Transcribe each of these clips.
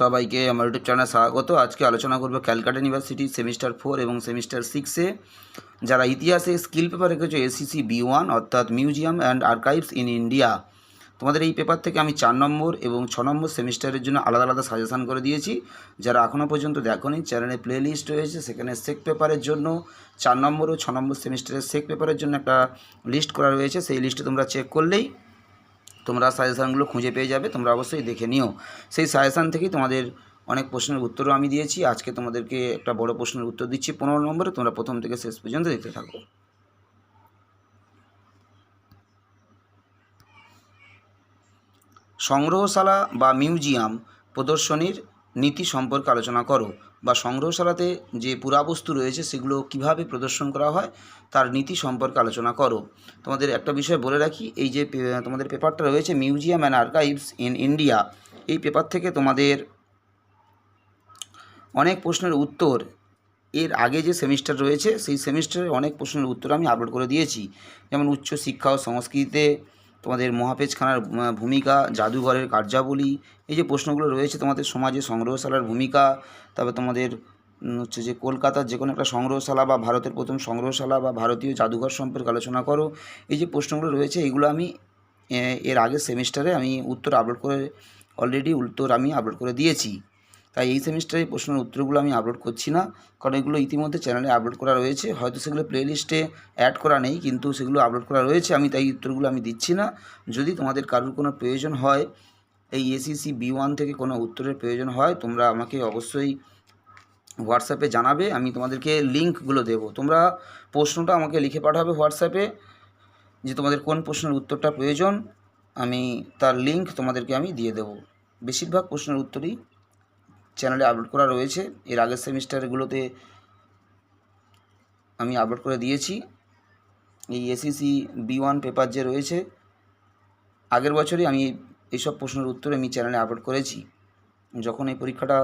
সবাইকে আমার ইউটিউব চ্যানেলে স্বাগত। আজকে আলোচনা করব ক্যালকাটা ইউনিভার্সিটি সেমিস্টার ফোর এবং সেমিস্টার সিক্সে যারা ইতিহাসে স্কিল পেপার রেখেছো, এসিসি, বি ওয়ান, অর্থাৎ museum and archives in India. তোমাদের এই পেপার থেকে আমি চার নম্বর এবং ছ নম্বর সেমিস্টারের জন্য আলাদা আলাদা সাজেশান করে দিয়েছি। যারা এখনও পর্যন্ত দেখোনি, চ্যানেলে প্লে লিস্ট রয়েছে, সেখানে সেক পেপারের জন্য চার নম্বর ও ছ নম্বর সেমিস্টারের সেক পেপারের জন্য একটা লিস্ট করা রয়েছে। সেই লিস্টে তোমরা চেক করলেই তোমরা সাজেশানগুলো খুঁজে পেয়ে যাবে, তোমরা অবশ্যই দেখে নিও। সেই সাজেশান থেকেই তোমাদের অনেক প্রশ্নের উত্তরও আমি দিয়েছি। আজকে তোমাদেরকে একটা বড় প্রশ্নের উত্তর দিচ্ছি পনেরো নম্বরে, তোমরা প্রথম থেকে শেষ পর্যন্ত দেখতে থাকো। সংগ্রহশালা বা মিউজিয়াম প্রদর্শনীর নীতি সম্পর্কে আলোচনা করো। বা সংগ্রহশালাতে যে পুরাবস্তু রয়েছে সেগুলো কীভাবে প্রদর্শন করা হয়, তার নীতি সম্পর্কে আলোচনা করো। তোমাদের একটা বিষয় বলে রাখি, এই যে তোমাদের পেপারটা রয়েছে museum and archives in India এই পেপার থেকে তোমাদের অনেক প্রশ্নের উত্তর, এর আগে যে সেমিস্টার রয়েছে, সেই সেমিস্টারে অনেক প্রশ্নের উত্তর আমি আপলোড করে দিয়েছি। যেমন উচ্চ শিক্ষা ও সংস্কৃতিতে তোমাদের মহাপেজখানার ভূমিকা, জাদুঘরের কার্যাবলী, এই যে প্রশ্নগুলো রয়েছে তোমাদের সমাজে সংগ্রহশালার ভূমিকা, তারপর তোমাদের হচ্ছে যে কলকাতার যে কোনো একটা সংগ্রহশালা বা ভারতের প্রথম সংগ্রহশালা বা ভারতীয় জাদুঘর সম্পর্কে আলোচনা করো। এই যে প্রশ্নগুলো রয়েছে, এগুলো আমি এর আগের সেমিস্টারে আমি উত্তর আপলোড করে অলরেডি উত্তর আমি আপলোড করে দিয়েছি। তাই এই সেমিস্টারে প্রশ্নের উত্তরগুলো আমি আপলোড করছি না, কারণ এগুলো ইতিমধ্যে চ্যানেলে আপলোড করা রয়েছে। হয়তো সেগুলো প্লেলিস্টে অ্যাড করা নেই, কিন্তু সেগুলো আপলোড করা রয়েছে, আমি তাই উত্তরগুলো আমি দিচ্ছি না। যদি তোমাদের কারোর কোনো প্রয়োজন হয়, এই এসিসি বি ওয়ান থেকে কোনো উত্তরের প্রয়োজন হয়, তোমরা আমাকে অবশ্যই হোয়াটসঅ্যাপে জানাবে, আমি তোমাদেরকে লিঙ্কগুলো দেবো। তোমরা প্রশ্নটা আমাকে লিখে পাঠাবে হোয়াটসঅ্যাপে যে তোমাদের কোন প্রশ্নের উত্তরটা প্রয়োজন, আমি তার লিঙ্ক তোমাদেরকে আমি দিয়ে দেবো। বেশিরভাগ প্রশ্নের উত্তরই চ্যানেলে আপলোড করা রয়েছে। এর আগের সেমিস্টারগুলোতে আমি আপলোড করে দিয়েছি। এই এসিসি বি ওয়ান পেপার যে রয়েছে, আগের বছরই আমি এইসব প্রশ্নের উত্তর আমি চ্যানেলে আপলোড করেছি। যখন এই পরীক্ষাটা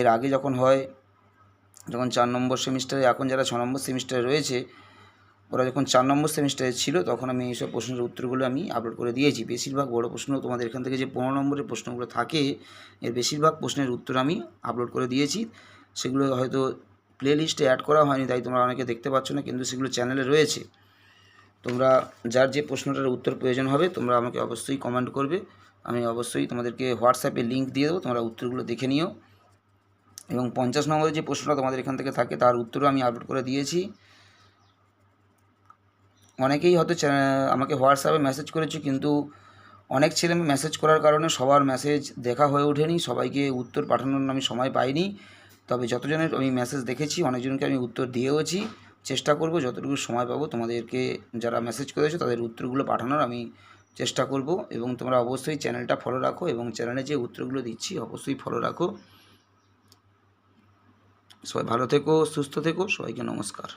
এর আগে যখন হয়, যখন চার নম্বর সেমিস্টারে, এখন যারা ছ নম্বর সেমিস্টারে রয়েছে ওরা যখন চার নম্বর সেমিস্টারে ছিল, তখন আমি এইসব প্রশ্নের উত্তরগুলো আমি আপলোড করে দিয়েছি। বেশিরভাগ বড় প্রশ্ন তোমাদের এখান থেকে যে পনেরো নম্বরের প্রশ্নগুলো থাকে, এর বেশিরভাগ প্রশ্নের উত্তর আমি আপলোড করে দিয়েছি। সেগুলো হয়তো প্লে লিস্টে অ্যাড করা হয়নি, তাই তোমরা অনেকে দেখতে পাচ্ছ না, কিন্তু সেগুলো চ্যানেলে রয়েছে। তোমরা যার যে প্রশ্নটার উত্তর প্রয়োজন হবে, তোমরা আমাকে অবশ্যই কমেন্ট করবে। আমি অবশ্যই তোমাদেরকে হোয়াটসঅ্যাপে লিঙ্ক দিয়ে দেবো, তোমরা উত্তরগুলো দেখে নিও। এবং পঞ্চাশ নম্বরের যে প্রশ্নটা তোমাদের এখান থেকে থাকে, তার উত্তরও আমি আপলোড করে দিয়েছি। অনেকেই হয়তো আমাকে হোয়াটসঅ্যাপে মেসেজ করেছে, কিন্তু অনেক ছেলে মেসেজ করার কারণে সবার মেসেজ দেখা হয়ে ওঠেনি, সবাইকে উত্তর পাঠানোর আমি সময় পাইনি। তবে যতজনের আমি মেসেজ দেখেছি, অনেকজনকে আমি উত্তর দিয়েওছি। চেষ্টা করব, যতটুকু সময় পাবো, তোমাদেরকে যারা মেসেজ করেছ, তাদের উত্তরগুলো পাঠানোর আমি চেষ্টা করব। এবং তোমরা অবশ্যই চ্যানেলটা ফলো রাখো এবং চ্যানেলে যে উত্তরগুলো দিচ্ছি, অবশ্যই ফলো রাখো। সবাই ভালো থেকো, সুস্থ থেকো, সবাইকে নমস্কার।